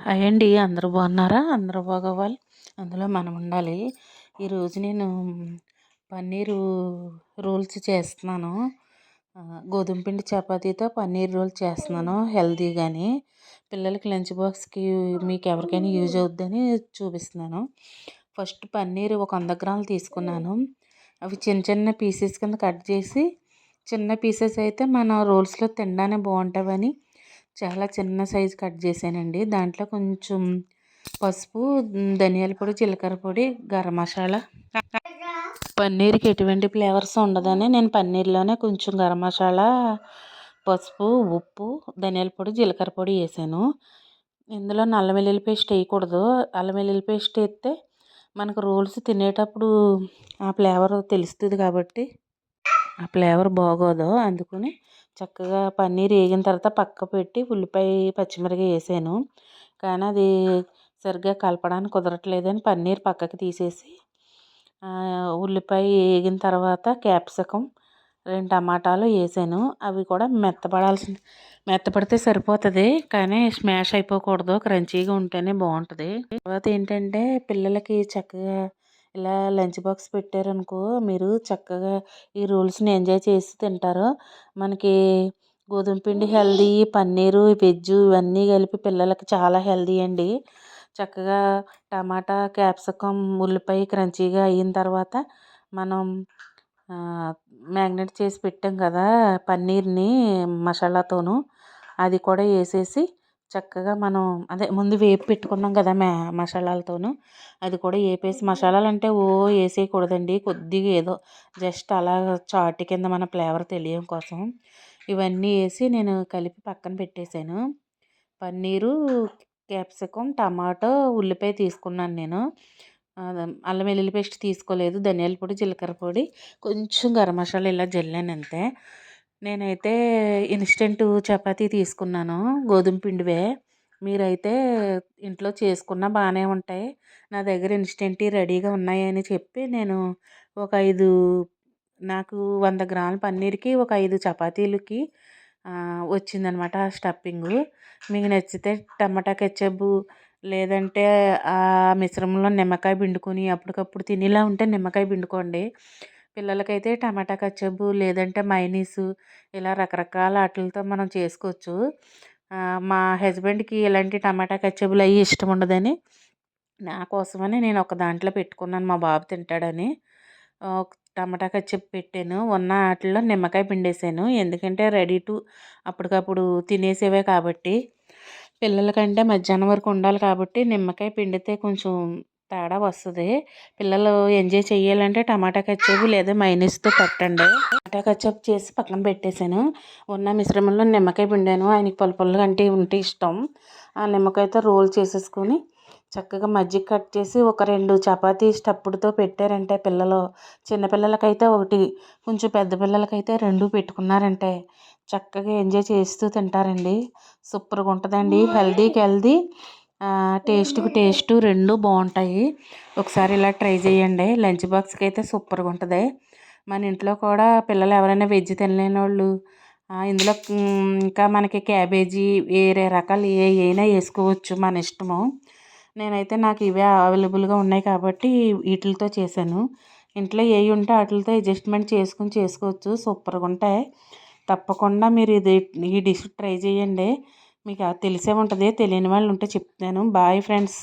Hi అండి. అందరూ బాగున్నారా? అందరూ బాగోవాలి అందులో మనం ఉండాలి. ఈరోజు నేను పన్నీరు రోల్స్ చేస్తున్నాను. గోధుమ పిండి చపాతీతో పన్నీర్ రోల్ చేస్తున్నాను హెల్తీగాని పిల్లలకి లంచ్ బాక్స్కి మీకు ఎవరికైనా యూజ్ అవుద్దని చూపిస్తున్నాను. ఫస్ట్ పన్నీర్ ఒక వంద గ్రాములు తీసుకున్నాను. అవి చిన్న చిన్న పీసెస్ కింద కట్ చేసి చిన్న పీసెస్ అయితే మన రోల్స్లో తినడానికి బాగుంటావని చాలా చిన్న సైజు కట్ చేశానండి. దాంట్లో కొంచెం పసుపు ధనియాల పొడి జీలకర్ర పొడి గరం మసాలా. పన్నీర్కి ఎటువంటి ఫ్లేవర్స్ ఉండదని నేను పన్నీర్లోనే కొంచెం గరం మసాలా పసుపు ఉప్పు ధనియాల పొడి జీలకర్ర పొడి వేసాను. ఇందులో నల్ల వెల్లుల్లి పేస్ట్ వేయకూడదు. అల్లం వెల్లుల్లి పేస్ట్ వేస్తే మనకు రోల్స్ తినేటప్పుడు ఆ ఫ్లేవర్ తెలుస్తుంది కాబట్టి ఆ ఫ్లేవర్ బాగోదు. అందుకని చక్కగా పన్నీర్ వేగిన తర్వాత పక్క పెట్టి ఉల్లిపాయ పచ్చిమిరపకాయ వేసాను. కానీ అది సరిగ్గా కలపడానికి కుదరట్లేదని పన్నీర్ పక్కకి తీసేసి ఉల్లిపాయ వేగిన తర్వాత క్యాప్సికం రెండు టమాటాలు వేసాను. అవి కూడా మెత్తపడాల్సిన మెత్తపడితే సరిపోతుంది కానీ స్మాష్ అయిపోకూడదు. క్రంచీగా ఉంటేనే బాగుంటుంది. తర్వాత ఏంటంటే పిల్లలకి చక్కగా ఇలా లంచ్ బాక్స్ పెట్టారనుకో మీరు చక్కగా ఈ రోల్స్ని ఎంజాయ్ చేసి తింటారు. మనకి గోధుమ పిండి హెల్దీ పన్నీరు వెజ్ ఇవన్నీ కలిపి పిల్లలకి చాలా హెల్దీ అండి. చక్కగా టమాటా క్యాప్సికం ఉల్లిపాయ క్రంచీగా అయిన తర్వాత మనం మ్యాగ్నెట్ చేసి పెట్టాం కదా పన్నీర్ని మసాలాతోను అది కూడా వేసేసి చక్కగా మనం అదే ముందు వేపి పెట్టుకున్నాం కదా మే మసాలాలతోనూ. అది కూడా వేపేసి మసాలాలు అంటే ఓ వేసేయకూడదండి. కొద్దిగా ఏదో జస్ట్ అలా చాటు కింద మన ఫ్లేవర్ తెలియడం కోసం. ఇవన్నీ వేసి నేను కలిపి పక్కన పెట్టేశాను. పన్నీరు క్యాప్సికం టమాటో ఉల్లిపాయ తీసుకున్నాను నేను. అల్లం వెల్లుల్లి పేస్ట్ తీసుకోలేదు. ధనియాల పొడి జీలకర్ర పొడి కొంచెం గరం మసాలా ఇలా జల్లాను అంతే. నేనైతే ఇన్స్టెంట్ చపాతీ తీసుకున్నాను గోధుమ పిండివే. మీరైతే ఇంట్లో చేసుకున్న బాగానే ఉంటాయి. నా దగ్గర ఇన్స్టెంట్ రెడీగా ఉన్నాయని చెప్పి నేను ఒక ఐదు నాకు వంద గ్రాముల పన్నీర్కి ఒక ఐదు చపాతీలకి వచ్చిందనమాట ఆ స్టఫింగ్. మీకు నచ్చితే టమాటా కెచప్ లేదంటే ఆ మిశ్రమంలో నిమ్మకాయ పిండుకొని అప్పటికప్పుడు తినేలా ఉంటే నిమ్మకాయ పిండుకోండి. పిల్లలకైతే టమాటా కచ్చబు లేదంటే మైనీసు ఇలా రకరకాల వాటితో మనం చేసుకోవచ్చు. మా హస్బెండ్కి ఇలాంటి టమాటా కచ్చబులు అవి ఇష్టం ఉండదని నా కోసమని నేను ఒక దాంట్లో పెట్టుకున్నాను. మా బాబు తింటాడని. టమాటా కచ్చప్ పెట్టాను. ఉన్న ఆటల్లో నిమ్మకాయ పిండేసాను. ఎందుకంటే రెడీ టు అప్పటికప్పుడు తినేసేవే కాబట్టి. పిల్లలకంటే మధ్యాహ్నం వరకు ఉండాలి కాబట్టి నిమ్మకాయ పిండితే కొంచెం తేడా వస్తుంది. పిల్లలు ఎంజాయ్ చేయాలంటే టమాటా కచ్చప్ లేదా మైనస్తో పెట్టండి. టమాటా కచ్చప్ చేసి పక్కన పెట్టేశాను. ఉన్న మిశ్రమంలో నిమ్మకాయ పిండాను. ఆయనకి పుల్ల పుల్లగా అంటే ఉంటే ఇష్టం. ఆ నిమ్మకాయతో రోల్ చేసేసుకొని చక్కగా మజ్జిగ కట్ చేసి ఒక రెండు చపాతీ స్టప్పుడుతో పెట్టారంటే పిల్లలు చిన్నపిల్లలకైతే ఒకటి కొంచెం పెద్ద పిల్లలకైతే రెండు పెట్టుకున్నారంటే చక్కగా ఎంజాయ్ చేస్తూ తింటారండి. సూపర్గా ఉంటుందండి. హెల్దీకి హెల్దీ టేస్ట్కి టేస్ట్ రెండు బాగుంటాయి ఒకసారి ఇలా ట్రై చేయండి లంచ్ బాక్స్కి అయితే సూపర్గా ఉంటుంది మన ఇంట్లో కూడా పిల్లలు ఎవరైనా వెజ్ తినలేని వాళ్ళు ఇందులో ఇంకా మనకి క్యాబేజీ వేరే రకాలు ఏ అయినా వేసుకోవచ్చు మన ఇష్టము. నేనైతే నాకు ఇవే అవైలబుల్గా ఉన్నాయి కాబట్టి వీటితో చేశాను. ఇంట్లో ఏవి ఉంటే వాటితో అడ్జస్ట్మెంట్ చేసుకుని చేసుకోవచ్చు. సూపర్గా ఉంటాయి తప్పకుండా మీరు ఇది ఈ డిష్ ట్రై చేయండి మీకు తెలిసే ఉంటుంది తెలియని వాళ్ళు ఉంటే చెప్తాను. Bye friends